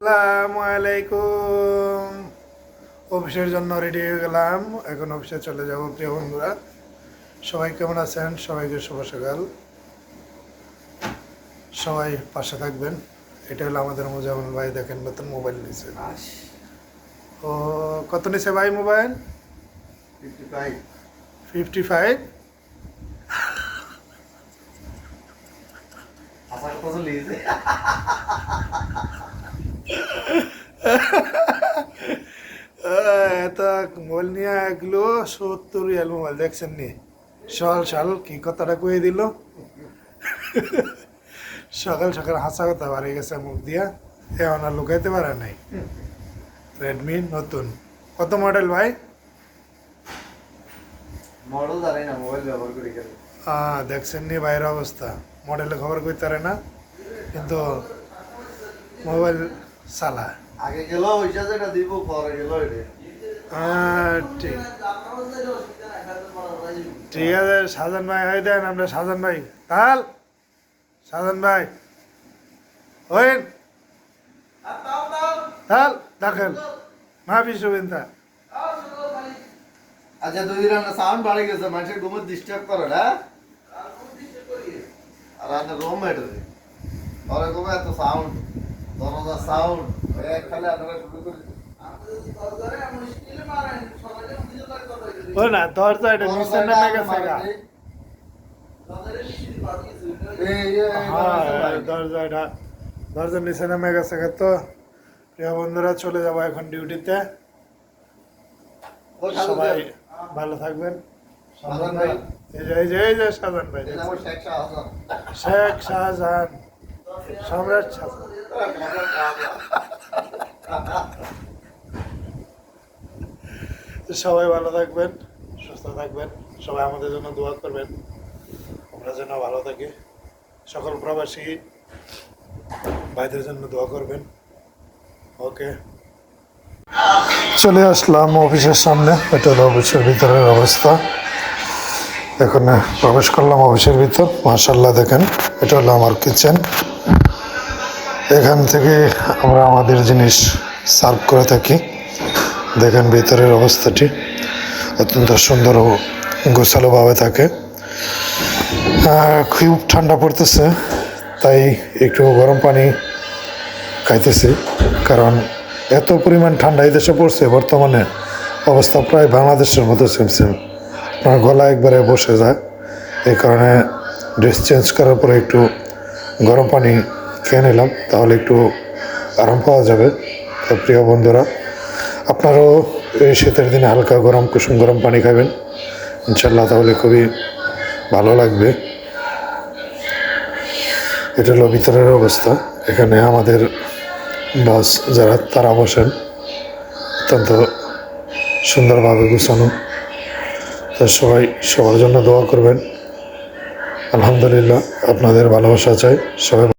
আসসালামু আলাইকুম। অফিসের জন্য রেডি হয়ে গেলাম। এখন অফিসে চলে যাব প্রিয় বন্ধুরা। সবাই কেমন আছেন? সবাইকে শুভ সকাল। সবাই পাশে থাকবেন। এটা হলো আমাদের মুজামুল ভাই দেখেন নতুন মোবাইল নিয়েছে ও কত নিছে ভাই মোবাইল? ফিফটি ফাইভ এত মোবাইল নিয়ে এগুলো সত্তর রিয়াল মোবাইল দেখছেন নি? সকাল সাল কি কথাটা কয়ে দিল? সকাল সকাল হাসা কথা বাড়ি গেছে মুখ দিয়া এখন আর লুকাইতে পারে নাই। রেডমি নতুন। কত মডেল ভাই? মডেল জানি না মোবাইল ব্যবহার করি কেন দেখছেন নি বাইরের অবস্থা। মডেলে খবর কইতে পারে না? কিন্তু মোবাইল চালা। আগে গেল ওইটা যেটা দিব পরে গেল আহ, ঠিক। আছে সাজান ভাই হয়ে দেন আমরা সাজান ভাই। তাল সাজান ভাই ওই তাল দেখেন মা বিশ্ববিন্দা আচ্ছা দুই দিন সাউন্ড বাড়ি গেছে মানুষের ঘুমে ডিস্টার্ব করে না? আর আমরা রুম মেটে ওরা ঘুমে এত সাউন্ড দরজা সাউন্ড না দরজা এটা নিচে নেমে গেছে গা দরজা এটা দরজা নিচে নেমে গেছে গা তো। প্রিয় বন্ধুরা চলে যাব এখন ডিউটিতে। সবাই ভালো থাকবেন। সাজান ভাই। এই যে এই যে সাজান ভাই এটা শেখ শাহজাহান। শেখ শাহজাহান। সম্রাট শাহজাহান। সবাই ভালো থাকবেন, সুস্থ থাকবেন, সবাই আমাদের জন্য দোয়া করবেন। আমরা যেন ভালো থাকি। সকল প্রবাসী ভাইদের জন্য দোয়া করবেন। ওকে। চলে আসলাম অফিসের সামনে। এটা হলো অফিসের ভিতরের অবস্থা। এখানে প্রবেশ করলাম অফিসের ভিতর। মার্শাল্লাহ দেখেন, এটা হলো আমার কিচেন। এখান থেকে আমরা আমাদের জিনিস সার্ভ করে থাকি। দেখেন ভেতরের অবস্থাটি অত্যন্ত সুন্দর ও গোছালোভাবে থাকে। খুব ঠান্ডা পড়তেছে, তাই একটু গরম পানি খাইতেছি, কারণ এত পরিমাণ ঠান্ডা এই দেশে পড়ছে, বর্তমানে অবস্থা প্রায় বাংলাদেশের মতো সেম সেম আমার গলা একবারে বসে যায়, এই কারণে ড্রেস চেঞ্জ করার পরে একটু গরম পানি খেয়ে নিলাম, তাহলে একটু আরাম পাওয়া যাবে। তো প্রিয় বন্ধুরা, আপনারাও এই শীতের দিনে হালকা গরম কুসুম গরম পানি খাবেন। ইনশাল্লাহ তাহলে খুবই ভালো লাগবে। এটা হলো ভিতরের অবস্থা। এখানে আমাদের বাস, যারা তারা বসেন, অত্যন্ত সুন্দরভাবে গুছানো। তো সবাই সবার জন্য দোয়া করবেন। আলহামদুলিল্লাহ, আপনাদের ভালোবাসা চাই। সবাই